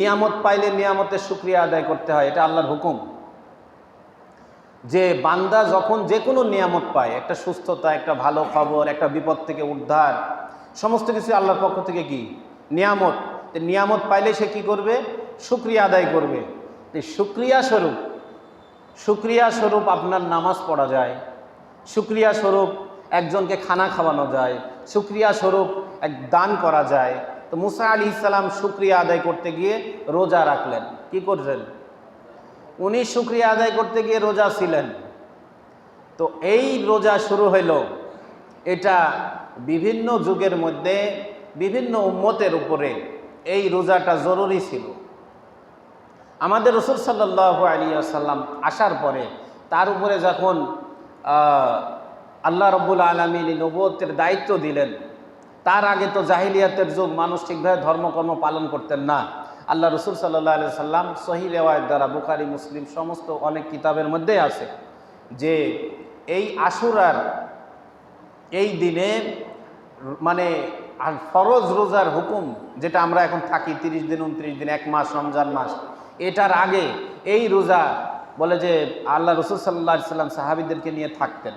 নিয়ামত পাইলে নিয়ামতের শুক্রিয়া আদায় করতে হয়, এটা আল্লাহর হুকুম। যে বান্দা যখন যে কোনো নিয়ামত পায়, একটা সুস্থতা, একটা ভালো খবর, একটা বিপদ থেকে উদ্ধার, সমস্ত কিছু আল্লাহর পক্ষ থেকে কি? নিয়ামত। নিয়ামত পাইলে সে কি করবে? শুক্রিয়া আদায় করবে। এই শুক্রিয়া স্বরূপ শুক্রিয়া স্বরূপ আপনার নামাজ পড়া যায়। শুক্রিয়া স্বরূপ একজনকে খানা খাওয়ানো যায়। শুক্রিয়া স্বরূপ এক দান করা যায়। তো মুসা আলী ইসলাম শুক্রিয়া আদায় করতে গিয়ে রোজা রাখলেন। কি করলেন? উনি শুক্রিয়া আদায় করতে গিয়ে রোজা ছিলেন। তো এই রোজা শুরু হইল। এটা বিভিন্ন যুগের মধ্যে বিভিন্ন উম্মতের উপরে এই রোজাটা জরুরি ছিল। আমাদের রসুল সাল্লাহ আলী আসাল্লাম আসার পরে তার উপরে যখন আল্লাহ রব্বুল আলমিনী নবতের দায়িত্ব দিলেন তার আগে তো জাহিলিয়াতের যুগ, মানুষ ঠিকভাবে ধর্মকর্ম পালন করতেন না। আল্লাহ রসুল সাল্লাহ আলি সাল্লাম সহি রেওয়ায়ত দ্বারা বুখারি, মুসলিম সমস্ত অনেক কিতাবের মধ্যে আছে যে এই আশুরার এই দিনে মানে আর ফরজ রোজার হুকুম যেটা আমরা এখন থাকি, তিরিশ দিন, উনত্রিশ দিন, এক মাস, রমজান মাস, এটার আগে এই রোজা বলে যে আল্লাহ রসুল সাল্লাহ সাল্লাম সাহাবিদেরকে নিয়ে থাকতেন।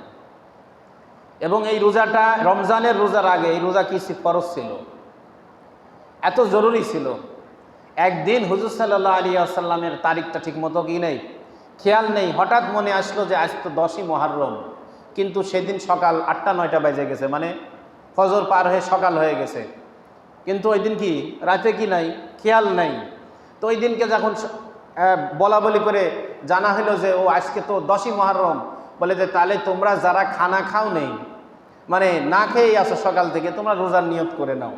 এবং এই রোজাটা, রমজানের রোজার আগে এই রোজা কি ফরজ ছিল? এত জরুরি ছিল। একদিন হুজুর সাল্লাহ আলী আসাল্লামের তারিখটা ঠিক মতো কি নেই? খেয়াল নেই। হঠাৎ মনে আসলো যে আজ তো দশই মহারম কিন্তু সেদিন সকাল আটটা, নয়টা বেজে গেছে। মানে ফজর পার হয়ে সকাল হয়ে গেছে। কিন্তু ওই দিন কি? রাতে কি নাই? খেয়াল নাই। তো ওই দিনকে যখন বলা বলি করে জানা হলো যে, ও আজকে তো দশই মহারম বলে যে, তাহলে তোমরা যারা খানা খাও নেই মানে না খেয়েই আসো সকাল থেকে, তোমরা রোজার নিয়ত করে নাও।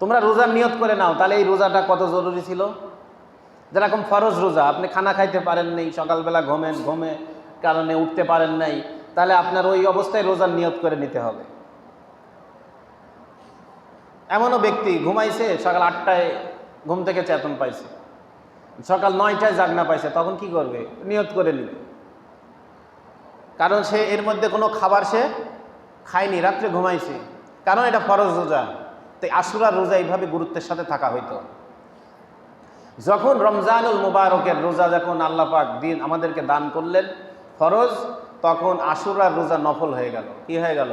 তোমরা রোজার নিয়ত করে নাও, তাহলে এই রোজাটা কত জরুরি ছিল? যেরকম ফরজ রোজা, আপনি খানা খাইতে পারেন নাই, সকালবেলা ঘুমেন, ঘুমে কারণে উঠতে পারেন নাই, তাহলে আপনার ওই অবস্থায় রোজার নিয়ত করে নিতে হবে। এমনও ব্যক্তি ঘুমাইছে, সকাল আটটায় ঘুম থেকে চেতন পাইছে। সকাল নয়টায় জাগনা পাইছে, তখন কি করবে? নিয়ত করে নিবে। কারণ সে এর মধ্যে কোনো খাবার সে খায়নি, রাত্রে ঘুমাইছে। কারণ এটা ফরজ রোজা। তাই আশুরা রোজা এইভাবে গুরুত্বের সাথে থাকা হইতো। যখন রমজানুল মুবারকের রোজা যখন আল্লাহ পাক দিন আমাদেরকে দান করলেন ফরজ, তখন আশুরার রোজা নফল হয়ে গেল। কি হয়ে গেল?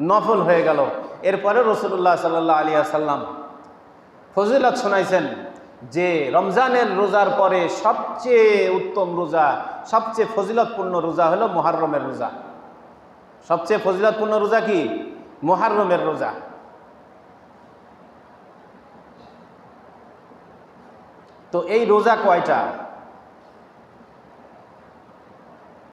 নফল হয়ে গেল। এরপরে রসুল্লাহ সাল্লাহ আলী আসাল্লাম ফজিলত শোনাইছেন যে রমজানের রোজার পরে সবচেয়ে উত্তম রোজা, সবচেয়ে ফজিলতপূর্ণ রোজা হলো মোহারমের রোজা। সবচেয়ে ফজিলতপূর্ণ রোজা কি? মোহারমের রোজা। তো এই রোজা কয়টা?